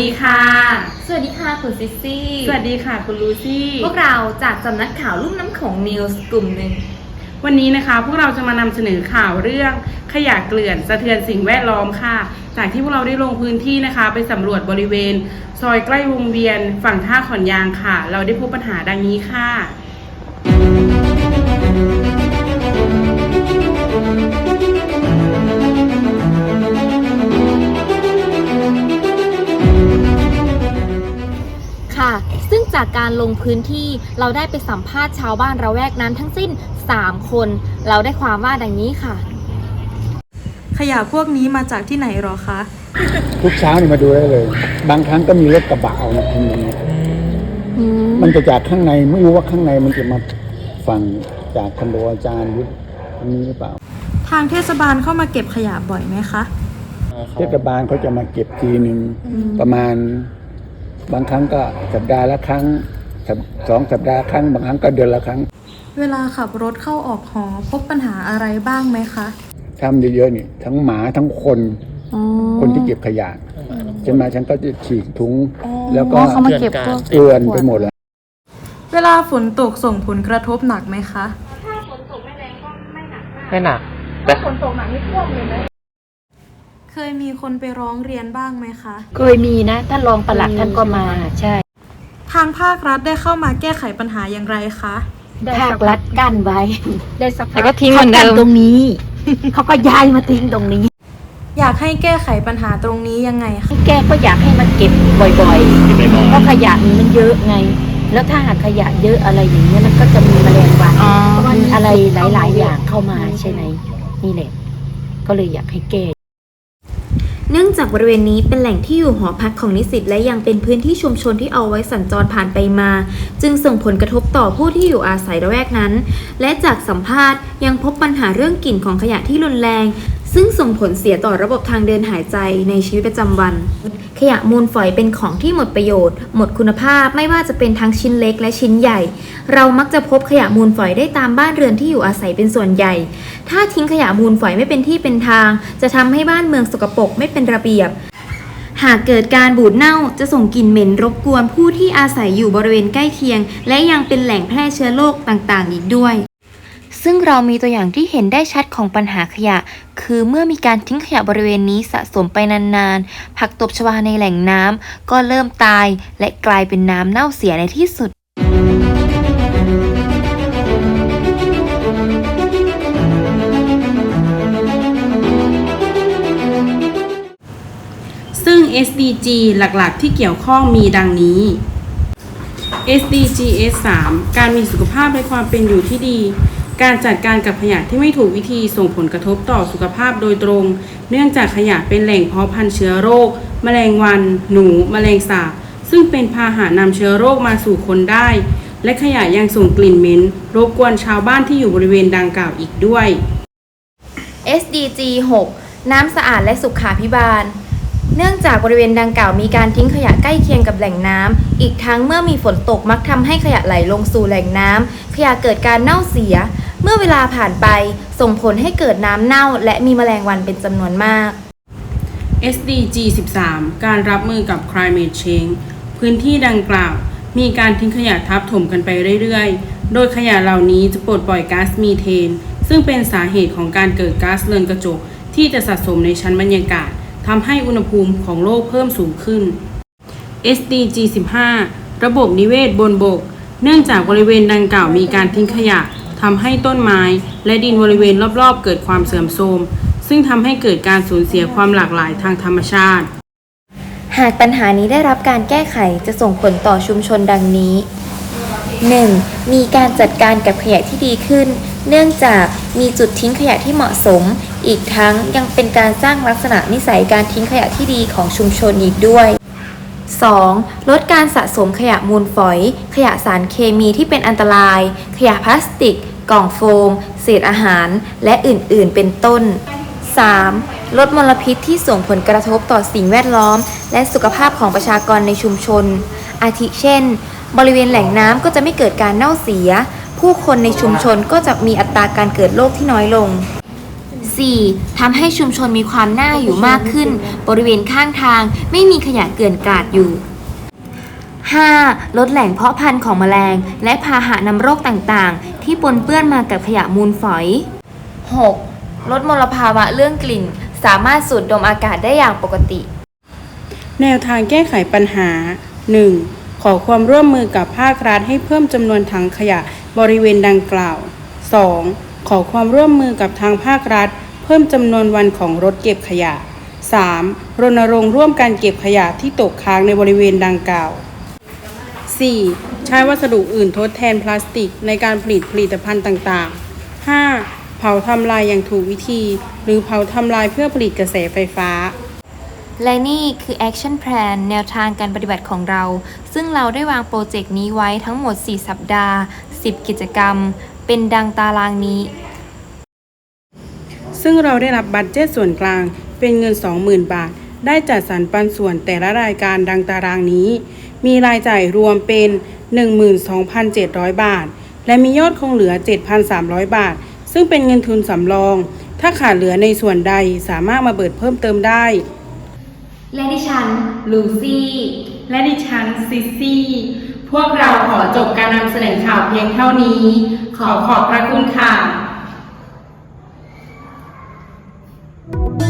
ดีค่ะ สวัสดีค่ะคุณซิสซี่ สวัสดีค่ะคุณลูซี่ พวกเราจากสำนักข่าวลุ่มน้ำของนิวส์กลุ่มหนึ่ง วันนี้นะคะพวกเราจะมานำเสนอข่าวเรื่องขยะเกลื่อนสะเทือนสิ่งแวดล้อมค่ะ จากที่พวกเราได้ลงพื้นที่นะคะ ไปสำรวจบริเวณ ซอยใกล้วงเวียน ฝั่งท่าขอนยางค่ะ เราได้พบปัญหาดังนี้ค่ะ จากการลงพื้นที่เราได้ไปสัมภาษณ์ชาวบ้านระแวกนั้นทั้งสิ้น 3 คน เราได้ความว่าดังนี้ค่ะ ขยะพวกนี้มาจากที่ไหนหรอคะ ทุกเช้านี่มาดูได้เลย บางครั้งก็มีรถกระบะเอามาทิ้งตรงนี้มันจะจากข้างในไม่รู้ว่าข้างในมันจะมาฝั่งจากคอนโดอาจารย์หรือตรงนี้หรือเปล่า ทางเทศบาลเข้ามาเก็บขยะบ่อยไหมคะ เทศบาลเขาจะมาเก็บทีหนึ่งประมาณ บางครั้งก็สัปดาห์ละครั้งสัปสองสัปดาห์ครั้ง บางครั้งก็เดือนละครั้ง เวลาขับรถเข้าออกหอพบปัญหาอะไรบ้างไหมคะทำเยอะๆนี่ทั้งหมาทั้งคนคนที่เก็บขยะใช่ไหมฉันก็จะฉีกถุง แล้วก็เขามาเก็บพวกเกลื่อนไปหมดแล้วเวลาฝนตกส่งผลกระทบหนักไหมคะไม่หนักแต่เคยมีคนไปร้องเรียนบ้างไหมคะ เคยมีนะ ท่านรองปลัดท่านก็มาใช่ ทางภาครัฐได้เข้ามาแก้ไขปัญหาอย่างไรคะ ภาครัฐกั้นไว้ได้สักแต่ก็ทิ้งเหมือนเดิม ตรงนี้ เขาก็ย้ายมาทิ้งตรงนี้ อยากให้แก้ไขปัญหาตรงนี้ยังไงคะ แกก็อยากให้มันเก็บบ่อยๆ เพราะขยะมันเยอะไง แล้วถ้าหากขยะเยอะอะไรอย่างเงี้ยมันก็จะมีแมลงวันเพราะมันอะไรหลาย ๆ อย่างเข้ามาใช่ไหมนี่แหละ ก็เลยอยากให้แก้ เนื่องจากบริเวณนี้เป็นแหล่งที่อยู่หอพักของนิสิตและยังเป็นพื้นที่ชุมชนที่เอาไว้สัญจรผ่านไปมา จึงส่งผลกระทบต่อผู้ที่อยู่อาศัยระแวกนั้น และจากสัมภาษณ์ยังพบปัญหาเรื่องกลิ่นของขยะที่รุนแรง ซึ่งส่งผลเสียต่อระบบทางเดินหายใจในชีวิตประจำวัน ยะมูลฝอยเป็นของที่หมดประโยชน์ หมดคุณภาพไม่ว่าจะเป็นทั้งชิ้นเล็กและชิ้นใหญ่ เรามักจะพบขยะมูลฝอยได้ตามบ้านเรือนที่อยู่อาศัยเป็นส่วนใหญ่ ถ้าทิ้งขยะมูลฝอยไม่เป็นที่เป็นทาง จะทำให้บ้านเมืองสกปรกไม่เป็นระเบียบ หากเกิดการบูดเน่าจะส่งกลิ่นเหม็นรบกวนผู้ที่อาศัยอยู่บริเวณใกล้เคียง และยังเป็นแหล่งแพร่เชื้อโรคต่างๆ อีกด้วย ซึ่งเรามีตัวอย่างที่เห็นได้ชัดของปัญหาขยะ คือเมื่อมีการทิ้งขยะบริเวณนี้สะสมไปนานๆ ผักตบชวาในแหล่งน้ำก็เริ่มตายและกลายเป็นน้ำเน่าเสียในที่สุดซึ่ง SDG หลักๆ ที่เกี่ยวข้องมีดังนี้ SDG S3 การมีสุขภาพและความเป็นอยู่ที่ดี การจัดการกับขยะที่ไม่ถูกวิธีส่งผลกระทบต่อสุขภาพโดยตรง เนื่องจากขยะเป็นแหล่งเพาะพันธุ์เชื้อโรค แมลงวัน หนู แมลงสาบ ซึ่งเป็นพาหะนำเชื้อโรคมาสู่คนได้ และขยะยังส่งกลิ่นเหม็นรบกวนชาวบ้านที่อยู่บริเวณดังกล่าวอีกด้วย SDG 6 น้ำสะอาดและสุขาพิบาล เนื่องจากบริเวณดังกล่าวมีการทิ้งขยะใกล้เคียงกับแหล่งน้ำ อีกทั้งเมื่อมีฝนตกมักทำให้ขยะไหลลงสู่แหล่งน้ำขยะเกิดการเน่าเสีย เมื่อเวลาผ่านไปส่งผลให้เกิดน้ำเน่า และมีแมลงวันเป็นจำนวนมาก SDG 13 การรับมือกับ climate change พื้นที่ดังกล่าว มีการทิ้งขยะทับถมกันไปเรื่อยๆ โดยขยะเหล่านี้จะปลดปล่อยก๊าซมีเทน ซึ่งเป็นสาเหตุของการเกิดก๊าซเรือนกระจก ที่จะสะสมในชั้นบรรยากาศทำให้อุณหภูมิของโลกเพิ่มสูงขึ้น SDG 15 ระบบนิเวศบนบก เนื่องจากบริเวณดังกล่าวมีการทิ้งขยะทำให้ต้นไม้ และดินบริเวณรอบๆ เกิดความเสื่อมโทรม ซึ่งทำให้เกิดการสูญเสียความหลากหลายทางธรรมชาติ หากปัญหานี้ได้รับการแก้ไขจะส่งผลต่อชุมชนดังนี้ 1. มีการจัดการกับขยะที่ดีขึ้น เนื่องจากมีจุดทิ้งขยะที่เหมาะสม อีกทั้งยังเป็นการสร้างลักษณะนิสัยการทิ้งขยะที่ดีของชุมชนอีกด้วย 2. ลดการสะสมขยะมูลฝอย ขยะสารเคมีที่เป็นอันตราย ขยะพลาสติก กล่องโฟม เศษอาหาร และอื่นๆ เป็นต้น 3. ลดมลพิษที่ส่งผลกระทบต่อสิ่งแวดล้อม และสุขภาพของประชากรในชุมชน อาทิเช่น บริเวณแหล่งน้ำก็จะไม่เกิดการเน่าเสีย ผู้คนในชุมชนก็จะมีอัตราการเกิดโรคที่น้อยลง 4. ทำให้ชุมชนมีความน่าอยู่มากขึ้น บริเวณข้างทางไม่มีขยะเกลื่อนกลาดอยู่ 5. ลดแหล่งเพาะพันธุ์ของแมลง และพาหะนำโรคต่างๆ ที่ปนเปื้อนมากับขยะมูลฝอย 6. ลดมลภาวะเรื่องกลิ่น สามารถสูดดมอากาศได้อย่างปกติ แนวทางแก้ไขปัญหา 1. ขอความร่วมมือกับภาครัฐให้เพิ่มจำนวนถังขยะบริเวณดังกล่าว 2. ขอความร่วมมือกับทางภาครัฐ เพิ่มจำนวนวันของรถเก็บขยะ 3. รณรงค์ร่วมการเก็บขยะที่ตกค้างในบริเวณดังกล่าว 4. ใช้วัสดุอื่นทดแทนพลาสติกในการผลิตผลิตภัณฑ์ต่างๆ 5. เผาทำลายอย่างถูกวิธี หรือเผาทำลายเพื่อผลิตกระแสไฟฟ้า และนี่คือ Action Plan แนวทางการปฏิบัติของเรา ซึ่งเราได้วางโปรเจกต์นี้ไว้ทั้งหมด 4 สัปดาห์ 10 กิจกรรม เป็นดังตารางนี้ ซึ่งเราได้รับบัตเจตส่วนกลางเป็นเงิน 20,000 บาท ได้จัดสรรปันส่วนแต่ละรายการดังตารางนี้ มีรายจ่ายรวมเป็น 12,700 บาท และมียอดคงเหลือ 7,300 บาท ซึ่งเป็นเงินทุนสำรอง ถ้าขาดเหลือในส่วนใดสามารถมาเบิดเพิ่มเติมได้ และดิฉันลูซี่ และดิฉันซิซี่ พวกเราขอจบการนำเสนอข่าวเพียงเท่านี้ ขอขอบพระคุณค่ะ thank you